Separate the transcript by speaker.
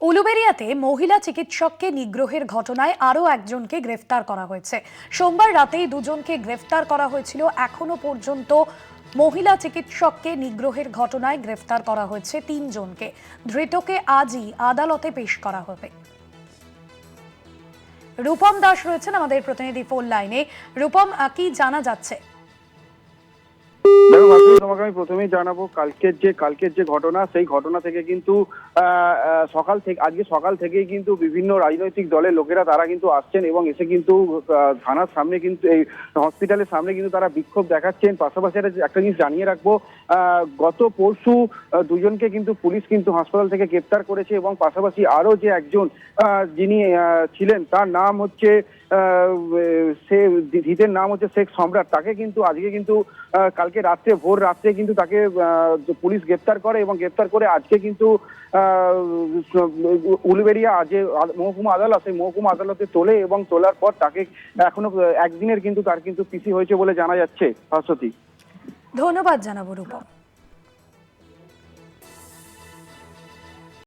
Speaker 1: উলুবেরিয়াতে মহিলা চিকিৎসককে নিগ্রহের ঘটনায় আরও একজনকে গ্রেফতার করা হয়েছে। সোমবার রাতেই দুজনকে গ্রেফতার করা হয়েছিল। এখনও পর্যন্ত মহিলা চিকিৎসককে নিগ্রহের ঘটনায় গ্রেফতার করা হয়েছে তিনজনকে। ধৃতকে আজই আদালতে পেশ করা হবে। রূপম দাস রয়েছেন আমাদের প্রতিনিধি ফোন লাইনে। রূপম কি জানা যাচ্ছে?
Speaker 2: বাপি তোমাকে আমি প্রথমেই জানাব, কালকের যে কালকের যে ঘটনা, সেই ঘটনা থেকে কিন্তু সকাল থেকে, আজকে সকাল থেকেই কিন্তু বিভিন্ন রাজনৈতিক দলের লোকেরা তারা কিন্তু আসছেন এবং এসে কিন্তু থানার সামনে কিন্তু এই হসপিটালের সামনে কিন্তু তারা বিক্ষোভ দেখাচ্ছেন। পাশাপাশি একটা- জিনিস জানিয়ে রাখব গত পরশু দুজনকে কিন্তু পুলিশ কিন্তু হাসপাতাল থেকে গ্রেপ্তার করেছে এবং পাশাপাশি আরও যে একজন যিনি ছিলেন, তার নাম হচ্ছে সে, ধৃতের নাম হচ্ছে শেখ সম্রাট। তাকে কিন্তু আজকে কিন্তু কালকে রাত্রে ভোর রাত্রে কিন্তু তাকে পুলিশ গ্রেপ্তার করে এবং গ্রেপ্তার করে আজকে কিন্তু উলুবেড়িয়া যে মহকুমা আদালত, সেই মহকুমা আদালতে তোলে এবং তোলার পর তাকে এখনও একদিনের কিন্তু তার কিন্তু পিসি হয়েছে বলে জানা যাচ্ছে। সরস্বতী
Speaker 1: ধন্যবাদ জানাব রূপম।